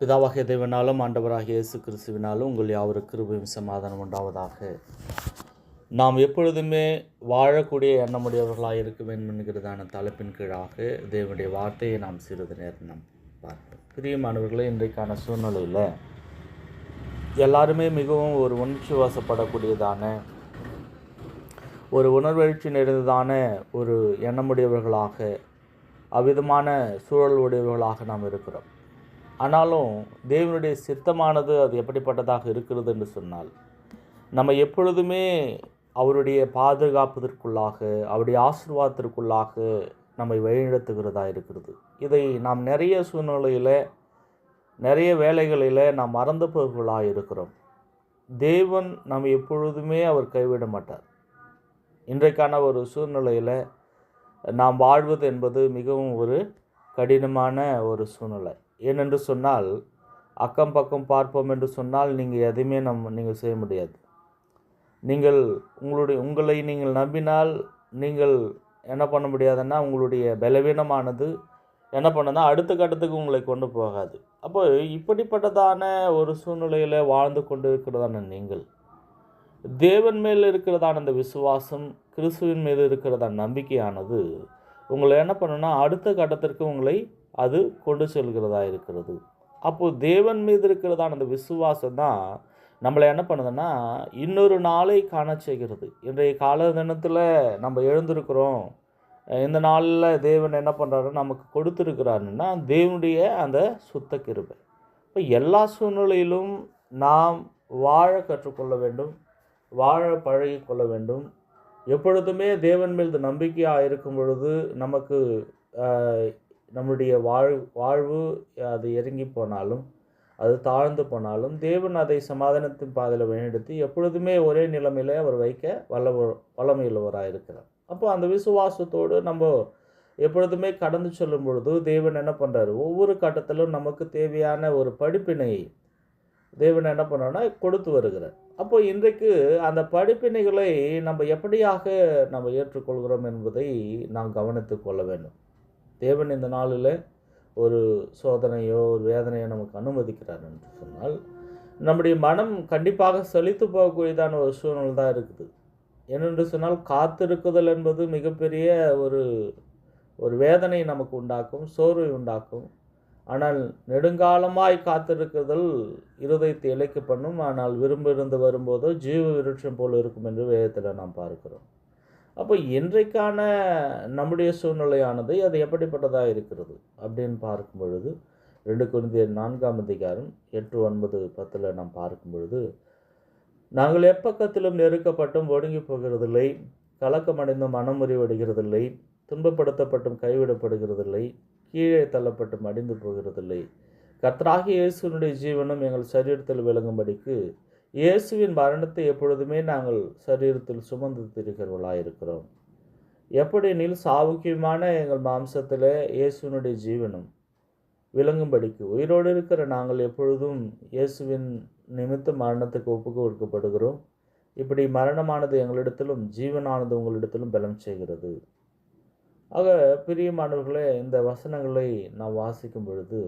பிதாவாகிய தேவனாலும் ஆண்டவராகிய இயேசு கிறிஸ்துவினாலும் உங்கள் யாவருக்கு கிருபையும் சமாதானம் உண்டாவதாக. நாம் எப்பொழுதுமே வாழக்கூடிய எண்ணமுடையவர்களாக இருக்க வேண்டும் என்கிறதான தலைப்பின் கீழாக தேவனுடைய வார்த்தையை நாம் சிறிது நேரம் நாம் பார்ப்போம். பிரியமானவர்களே இன்றைக்கான சூழ்நிலையில் எல்லாருமே மிகவும் ஒரு உணர்ச்சி வசப்படக்கூடியதான ஒரு உணர்வெழுச்சி நிறைந்ததான ஒரு எண்ணமுடையவர்களாக அவ்விதமான சூழல் உடையவர்களாக நாம் இருக்கிறோம். ஆனாலும் தேவனுடைய சித்தமானது அது எப்படிப்பட்டதாக இருக்கிறது என்று சொன்னால் நம்ம எப்பொழுதுமே அவருடைய பாதுகாப்பதற்குள்ளாக அவருடைய ஆசிர்வாதத்திற்குள்ளாக நம்மை வழிநடத்துகிறதா இருக்கிறது. இதை நாம் நிறைய சூழ்நிலையில் நிறைய வேலைகளில் நாம் மறந்து போகலாக இருக்கிறோம். தேவன் நம்ம எப்பொழுதுமே அவர் கைவிட மாட்டார். இன்றைக்கான ஒரு சூழ்நிலையில் நாம் வாழ்வது என்பது மிகவும் ஒரு கடினமான ஒரு சூழ்நிலை. ஏனென்று சொன்னால் அக்கம் பக்கம் பார்ப்போம் என்று சொன்னால் நீங்கள் எதையுமே நம் நீங்கள் செய்ய முடியாது. நீங்கள் உங்களுடைய உங்களை நீங்கள் நம்பினால் நீங்கள் என்ன பண்ண முடியாதுன்னா உங்களுடைய பலவீனமானது என்ன பண்ணுன்னா அடுத்த கட்டத்துக்கு உங்களை கொண்டு போகாது. அப்போ இப்படிப்பட்டதான ஒரு சூழ்நிலையில் வாழ்ந்து கொண்டு இருக்கிறதான நீங்கள் தேவன் மேல் இருக்கிறதான அந்த விசுவாசம் கிறிஸ்துவின் மீது இருக்கிறதான நம்பிக்கையானது உங்களை என்ன பண்ணுன்னா அடுத்த கட்டத்திற்கு உங்களை அது கொண்டு செல்கிறதா இருக்கிறது. அப்போது தேவன் மீது இருக்கிறதான அந்த விசுவாசம் தான் நம்மளை என்ன பண்ணுதுன்னா இன்னொரு நாளை காண செய்கிறது. இன்றைய கால தினத்தில் நம்ம எழுந்திருக்கிறோம். இந்த நாளில் தேவன் என்ன பண்ணுறாரு நமக்கு கொடுத்துருக்கிறாருன்னா தேவனுடைய அந்த சுத்த கிருபை. இப்போ எல்லா சூழ்நிலையிலும் நாம் வாழ கற்றுக்கொள்ள வேண்டும். வாழ பழகி கொள்ள வேண்டும். எப்பொழுதுமே தேவன் மீது நம்பிக்கையாக இருக்கும் பொழுது நமக்கு நம்முடைய வாழ் வாழ்வு அது இறங்கி போனாலும் அது தாழ்ந்து போனாலும் தேவன் அதை சமாதானத்தின் பாதையில் வழிநடத்தி எப்பொழுதுமே ஒரே நிலைமையில் அவர் வைக்க வல்ல வல்லமையுள்ளவராக இருக்கிறார். அப்போ அந்த விசுவாசத்தோடு நம்ம எப்பொழுதுமே கடந்து செல்லும் பொழுது தேவன் என்ன பண்ணுறாரு ஒவ்வொரு கட்டத்திலும் நமக்கு தேவையான ஒரு படிப்பினை தேவன் என்ன பண்ணோன்னா கொடுத்து வருகிறார். அப்போ இன்றைக்கு அந்த படிப்பினைகளை நம்ம எப்படியாக நம்ம ஏற்றுக்கொள்கிறோம் என்பதை நாம் கவனித்து கொள்ள வேண்டும். தேவன் இந்த நாளில் ஒரு சோதனையோ ஒரு வேதனையோ நமக்கு அனுமதிக்கிறார் என்று சொன்னால் நம்முடைய மனம் கண்டிப்பாக செழித்து போகக்கூடியதான ஒரு சூழ்நிலை தான் இருக்குது. ஏனென்று சொன்னால் காத்திருக்குதல் என்பது மிகப்பெரிய ஒரு ஒரு வேதனை நமக்கு உண்டாக்கும் சோர்வை உண்டாக்கும். ஆனால் நெடுங்காலமாய் காத்திருக்குதல் இருதயத்தை இழைக்க பண்ணும். ஆனால் விரும்பிருந்து வரும்போதோ ஜீவ விருட்சம் போல் இருக்கும் என்று வேதத்தில் நாம் பார்க்கிறோம். அப்போ இன்றைக்கான நம்முடைய சூழ்நிலையானது அது எப்படிப்பட்டதாக இருக்கிறது அப்படின்னு பார்க்கும் பொழுது ரெண்டு குருந்திய நான்காம் அதிகாரம் எட்டு ஒன்பது பத்தில் நாம் பார்க்கும் பொழுது நாங்கள் எப்பக்கத்திலும் நெருக்கப்பட்டும் ஒடுங்கி போகிறதில்லை கலக்கமடைந்தும் மனம் முறிவடைகிறதில்லை துன்பப்படுத்தப்பட்டும் கைவிடப்படுகிறதில்லை கீழே தள்ளப்பட்டும் அடிந்து போகிறதில்லை. கத்ராகி இயேசுனுடைய ஜீவனும் எங்கள் சரீரத்தில் விளங்கும்படிக்கு இயேசுவின் மரணத்தை எப்பொழுதுமே நாங்கள் சரீரத்தில் சுமந்து திரிகிறவர்களாக இருக்கிறோம் எப்படினில் சாவுக்கியமான எங்கள் மாம்சத்தில் இயேசுனுடைய ஜீவனம் விளங்கும்படிக்கு உயிரோடு இருக்கிற நாங்கள் எப்பொழுதும் இயேசுவின் நிமித்த மரணத்துக்கு ஒப்பு கொடுக்கப்படுகிறோம். இப்படி மரணமானது எங்களிடத்திலும் ஜீவனானது உங்களிடத்திலும் பலம் செய்கிறது. ஆக பிரியமானவர்களே இந்த வசனங்களை நாம் வாசிக்கும் பொழுது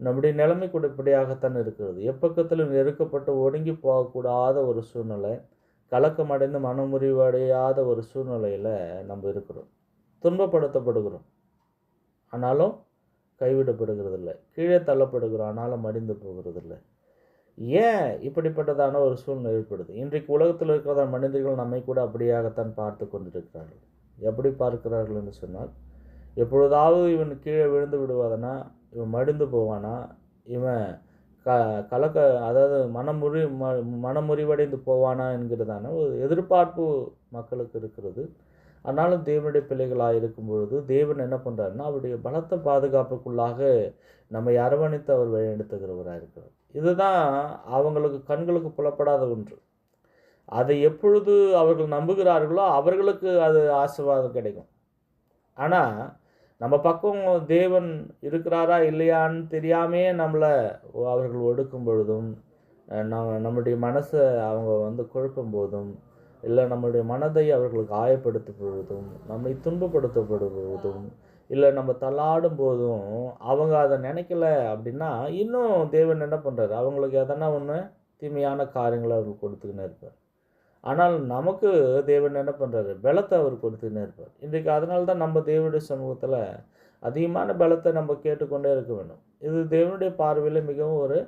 நம்முடைய நிலைமை கூட இப்படியாகத்தான் இருக்கிறது. எப்பக்கத்திலும் நெருக்கப்பட்டு ஒடுங்கி போகக்கூடாத ஒரு சூழ்நிலை கலக்கமடைந்து மனமுறிவடையாத ஒரு சூழ்நிலையில் நம்ம இருக்கிறோம். துன்பப்படுத்தப்படுகிறோம். ஆனாலும் கைவிடப்படுகிறதில்லை. கீழே தள்ளப்படுகிறோம். ஆனாலும் மடிந்து போகிறதில்லை. ஏன் இப்படிப்பட்டதான ஒரு சூழ்நிலை ஏற்படுது? இன்றைக்கு உலகத்தில் இருக்கிற மனிதர்கள் நம்மை கூட அப்படியாகத்தான் பார்த்து கொண்டிருக்கிறார்கள். எப்படி பார்க்கிறார்கள் என்று சொன்னால் எப்பொழுதாவது இவன் கீழே விழுந்து விடுவாதனா இவன் மடிந்து போவானா? இவன் க கலக்க அதாவது மனமுறி ம மனமுறிவடைந்து போவானா என்கிறதான ஒரு எதிர்பார்ப்பு மக்களுக்கு இருக்கிறது. ஆனாலும் தேவனுடைய பிள்ளைகளாக இருக்கும் பொழுது தேவன் என்ன பண்ணுறாருன்னா அவருடைய பலத்த பாதுகாப்புக்குள்ளாக நம்மை அரவணைத்து அவர் வழிநடத்துகிறவராக இருக்கிறார். இதுதான் அவங்களுக்கு கண்களுக்கு புலப்படாத ஒன்று. அதை எப்பொழுது அவர்கள் நம்புகிறார்களோ அவர்களுக்கு அது ஆசீர்வாதம் கிடைக்கும். ஆனால் நம்ம பக்கம் தேவன் இருக்கிறாரா இல்லையான்னு தெரியாமே நம்மளை அவர்கள் ஒடுக்கும் பொழுதும் நம்ம நம்முடைய மனசை அவங்க வந்து குழப்பும் போதும் இல்லை நம்முடைய மனதை அவர்கள் காயப்படுத்தும் பொழுதும் நம்மை துன்பப்படுத்தப்படுவதும் இல்லை நம்ம தள்ளாடும் போதும் அவங்க அதை நினைக்கல அப்படின்னா இன்னும் தேவன் என்ன பண்ணுறாரு அவங்களுக்கு எதனா ஒன்று தீமையான காரியங்களை அவர் கொடுத்துக்கின்னு இருப்பார். ஆனால் நமக்கு தேவன் என்ன பண்ணுறாரு பலத்தை அவர் கொடுத்துன்னு இருப்பார். இன்றைக்கு அதனால தான் நம்ம தேவனுடைய சமூகத்தில் அதிகமான பலத்தை நம்ம கேட்டுக்கொண்டே இருக்க வேண்டும். இது தேவனுடைய பார்வையில் மிகவும் ஒரு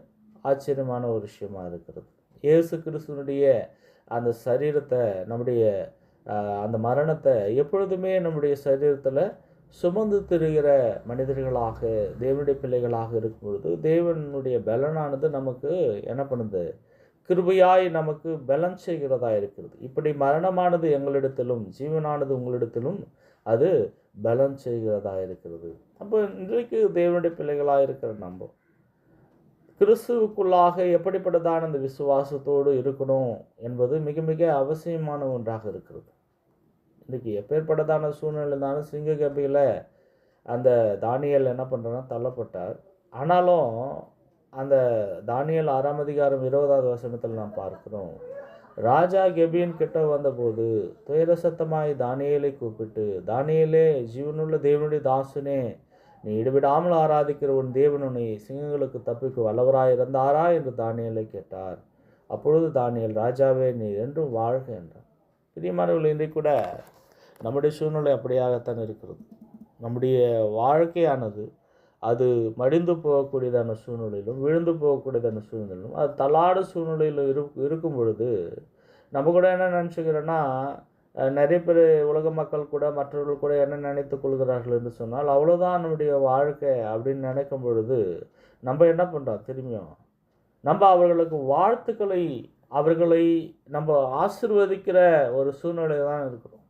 ஆச்சரியமான ஒரு விஷயமாக இருக்கிறது. இயேசு கிறிஸ்துவனுடைய அந்த சரீரத்தை நம்முடைய அந்த மரணத்தை எப்பொழுதுமே நம்முடைய சரீரத்தில் சுமந்து திரிகிற மனிதர்களாக தேவனுடைய பிள்ளைகளாக இருக்கும் பொழுது தேவனுடைய பலனானது நமக்கு என்ன பண்ணுது? கிருபையாய் நமக்கு பலன் செய்கிறதா இருக்கிறது. இப்படி மரணமானது எங்களிடத்திலும் ஜீவனானது உங்களிடத்திலும் அது பலன் செய்கிறதா இருக்கிறது. அப்போ இன்றைக்கு தேவனுடைய பிள்ளைகளாக இருக்கிற நம்ம கிறிஸ்துவுக்குள்ளாக எப்படிப்பட்டதான அந்த விசுவாசத்தோடு இருக்கணும் என்பது மிக மிக அவசியமான ஒன்றாக இருக்கிறது. இன்றைக்கி எப்பேற்பட்டதான சூழ்நிலை இருந்தாலும் சிங்க கபியில் அந்த தானியல் என்ன பண்ணுறோன்னா தள்ளப்பட்டார். ஆனாலும் அந்த தானியல் ஆறாம் அதிகாரம் இருபதாவது வசனத்தில் நாம் பார்க்கிறோம். ராஜா கெபியன் கிட்ட வந்தபோது துயர சத்தமாய் தானியலை கூப்பிட்டு தானியலே ஜீவனுள்ள தேவனுடைய தாசுனே நீ இடுவிடாமல் ஆராதிக்கிற உன் தேவன் உன்னை சிங்கங்களுக்கு தப்பிக்கு வல்லவராய் இருந்தாரா என்று தானியலை கேட்டார். அப்பொழுது தானியல் ராஜாவே நீ என்றும் வாழ்க என்றார் பிரியமானவர்கள் இன்றைக்கு கூட நம்முடைய சூழ்நிலை அப்படியாகத்தான் இருக்கிறது. நம்முடைய வாழ்க்கையானது அது மடிந்து போகக்கூடியதான சூழ்நிலையிலும் விழுந்து போகக்கூடியதான சூழ்நிலையிலும் அது தள்ளாடு சூழ்நிலையில் இரு இருக்கும் பொழுது நம்ம கூட என்ன நினச்சிக்கிறோன்னா நிறைய பேர் உலக மக்கள் கூட மற்றவர்கள் கூட என்ன நினைத்து கொள்கிறார்கள் என்று சொன்னால் அவ்வளோதான் நம்முடைய வாழ்க்கை அப்படின்னு நினைக்கும் பொழுது நம்ம என்ன பண்ணுறோம் திரும்பியும்? நம்ம அவர்களுக்கு வாழ்த்துக்களை அவர்களை நம்ம ஆசிர்வதிக்கிற ஒரு சூழ்நிலை தான் இருக்கிறோம்.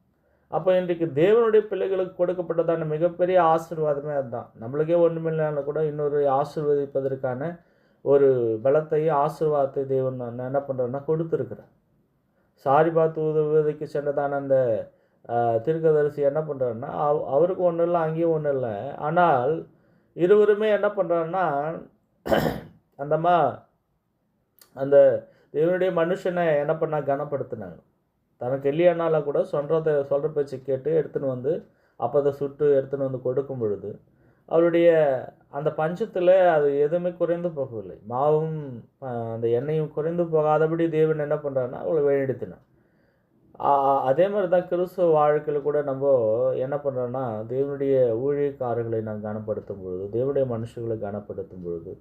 அப்போ இன்றைக்கு தேவனுடைய பிள்ளைகளுக்கு கொடுக்கப்பட்டதான மிகப்பெரிய ஆசீர்வாதமே அதுதான். நம்மளுக்கே ஒன்றுமில்லைனாலும் கூட இன்னொரு ஆசீர்வதிப்பதற்கான ஒரு பலத்தையும் ஆசீர்வாதத்தை தேவன் நான் என்ன பண்ணுறேன்னா கொடுத்துருக்குறேன் சாரிபாத் உதவிக்கு சென்றதான அந்த தீர்க்கதரிசி என்ன பண்ணுறாருன்னா அவ் அவருக்கு ஒன்றும் இல்லை அங்கேயும் ஒன்றும் இல்லை. ஆனால் இருவருமே என்ன பண்ணுறாருன்னா அந்தம்மா அந்த தேவனுடைய மனுஷனை என்ன பண்ணால் கனப்படுத்தினாங்க. தனக்கு இல்லையானால கூட சொல்கிறத சொல்கிற பேச்சு கேட்டு எடுத்துன்னு வந்து அப்பதை சுட்டு எடுத்துன்னு வந்து கொடுக்கும் பொழுது அவருடைய அந்த பஞ்சத்தில் அது எதுவுமே குறைந்து போகவில்லை. மாவும் அந்த எண்ணெயும் குறைந்து போகாதபடி தேவன் என்ன பண்ணுறாருன்னா அவளை வழிநடத்தினார் அதே மாதிரி தான் கிறிஸ்துவ வாழ்க்கையில் கூட நம்ம என்ன பண்ணுறோன்னா தேவனுடைய ஊழியக்காரர்களை நான் கனப்படுத்தும் பொழுது தேவனுடைய மனுஷர்களை கனப்படுத்தும் பொழுது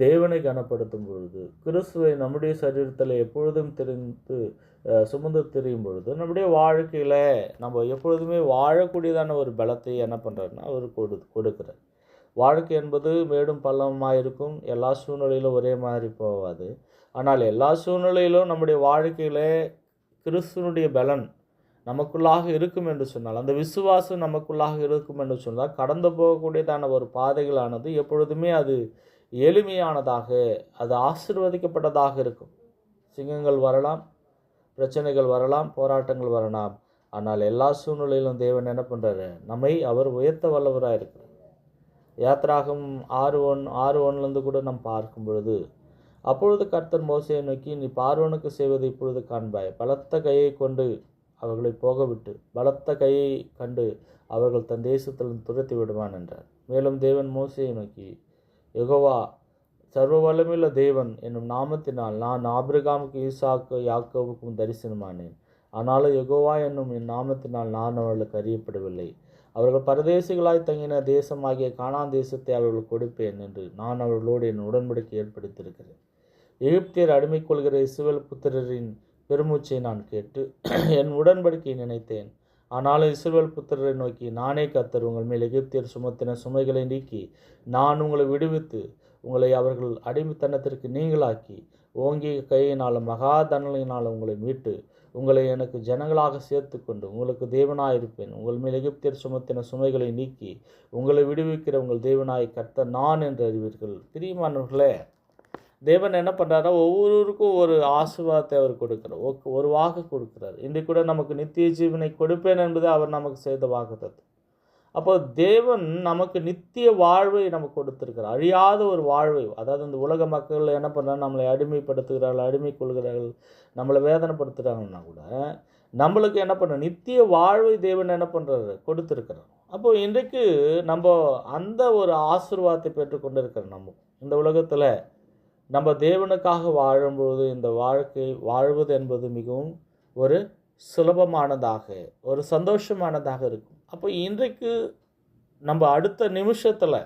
தேவனை கனப்படுத்தும் பொழுது கிறிஸ்துவை நம்முடைய சரீரத்தில் எப்பொழுதும் தெரிந்து சுமந்து திரியும் பொழுது நம்முடைய வாழ்க்கையில் நம்ம எப்பொழுதுமே வாழக்கூடியதான ஒரு பலத்தை என்ன பண்ணுறாருன்னா அவர் கொடு கொடுக்குறார். வாழ்க்கை என்பது மேடும் பள்ளமாக இருக்கும் எல்லா சூழ்நிலையிலும் ஒரே மாதிரி போகாது. ஆனால் எல்லா சூழ்நிலையிலும் நம்முடைய வாழ்க்கையில் கிறிஸ்துவனுடைய பலன் நமக்குள்ளாக இருக்கும் என்று சொன்னால் அந்த விசுவாசம் நமக்குள்ளாக இருக்கும் என்று சொன்னால் கடந்து போகக்கூடியதான ஒரு பாதைகளானது எப்பொழுதுமே அது எளிமையானதாக அது ஆசிர்வதிக்கப்பட்டதாக இருக்கும். சிங்கங்கள் வரலாம் பிரச்சனைகள் வரலாம் போராட்டங்கள் வரலாம். ஆனால் எல்லா சூழ்நிலையிலும் தேவன் என்ன பண்ணுறாரு நம்மை அவர் உயர்த்த வல்லவராக இருக்கிறார். யாத்ராகம் ஆறு ஒன் ஆறு ஒன்லேருந்து கூட நாம் பார்க்கும் பொழுது அப்பொழுது கர்த்தர் மோசையை நோக்கி நீ பார்வனுக்கு செய்வதை இப்பொழுது காண்பாய். பலத்த கையை கொண்டு அவர்களை போகவிட்டு பலத்த கையை கண்டு அவர்கள் தன் தேசத்தில் துரத்தி விடுவான் என்றார். மேலும் தேவன் மோசையை நோக்கி யகோவா சர்வ வல்லமுள்ள தேவன் என்னும் நாமத்தினால் நான் ஆபிரகாமுக்கு ஈசாக்கு யாக்கோவுக்கும் தரிசனமானேன். ஆனாலும் யகோவா என்னும் என் நாமத்தினால் நான் அவர்களுக்கு அறியப்படவில்லை. அவர்கள் பரதேசிகளாய் தங்கின தேசமாகிய காணான் தேசத்தை அவர்களுக்கு கொடுப்பேன் என்று நான் அவர்களோடு என் உடன்படிக்கை ஏற்படுத்தியிருக்கிறேன். எகிப்தியர் அடிமை கொள்கிற இசுவல் புத்திரரின் பெருமூச்சை நான் கேட்டு என் உடன்படிக்கையை நினைத்தேன். ஆனாலும் இஸ்ரவேல் புத்திரரை நோக்கி நானே கத்தர் உங்கள் மேல் எகிப்தியர் சுமத்தின சுமைகளை நீக்கி நான் உங்களை விடுவித்து உங்களை அவர்கள் அடிமைத்தனத்திற்கு நீங்களாக்கி ஓங்கிய கையினாலும் மகா தண்டனையினாலும் உங்களை மீட்டு உங்களை எனக்கு ஜனங்களாக சேர்த்து கொண்டு உங்களுக்கு தேவனாயிருப்பேன் உங்கள் மேல் எகிப்தியர் சுமத்தின சுமைகளை நீக்கி உங்களை விடுவிக்கிற உங்கள் தேவனாய் கர்த்த நான் என்று அறிவீர்கள். பிரியமானவர்களே தேவன் என்ன பண்ணுறாரோ ஒவ்வொருவருக்கும் ஒரு ஆசிர்வாதத்தை அவர் கொடுக்குறார். ஒக்- ஒரு வாக்கு கொடுக்குறார். இன்று கூட நமக்கு நித்திய ஜீவனை கொடுப்பேன் என்பது அவர் நமக்கு செய்த வாக்குத்தது அப்போ தேவன் நமக்கு நித்திய வாழ்வை நமக்கு கொடுத்துருக்கிறார். அழியாத ஒரு வாழ்வை. அதாவது இந்த உலக மக்கள் என்ன பண்ணுறாங்க நம்மளை அடிமைப்படுத்துகிறார்கள் அடிமை கொள்கிறார்கள் நம்மளை வேதனைப்படுத்துகிறாங்கன்னா கூட நம்மளுக்கு என்ன பண்ண நித்திய வாழ்வை தேவன் என்ன பண்ணுறாரு கொடுத்துருக்கிறார். அப்போது இன்றைக்கு நம்ம அந்த ஒரு ஆசிர்வாதத்தை பெற்றுக்கொண்டு இருக்கிற நம்ம இந்த உலகத்தில் நம்ம தேவனுக்காக வாழும்பொழுது இந்த வாழ்க்கை வாழ்வது என்பது மிகவும் ஒரு சுலபமானதாக ஒரு சந்தோஷமானதாக இருக்கும். அப்போ இன்றைக்கு நம்ம அடுத்த நிமிஷத்தில்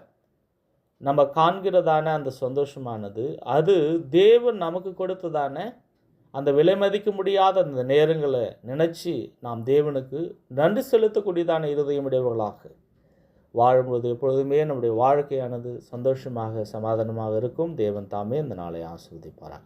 நம்ம காண்கிறதான அந்த சந்தோஷமானது அது தேவன் நமக்கு கொடுத்ததான அந்த விலை மதிக்க முடியாத அந்த நேரங்களை நினச்சி நாம் தேவனுக்கு நன்றி செலுத்தக்கூடியதான இருதயமுடையவர்களாக வாழும்போது எப்பொழுதுமே நம்முடைய வாழ்க்கையானது சந்தோஷமாக சமாதானமாக இருக்கும். தேவன் தாமே இந்த நாளை ஆஸ்வதிப்பாராக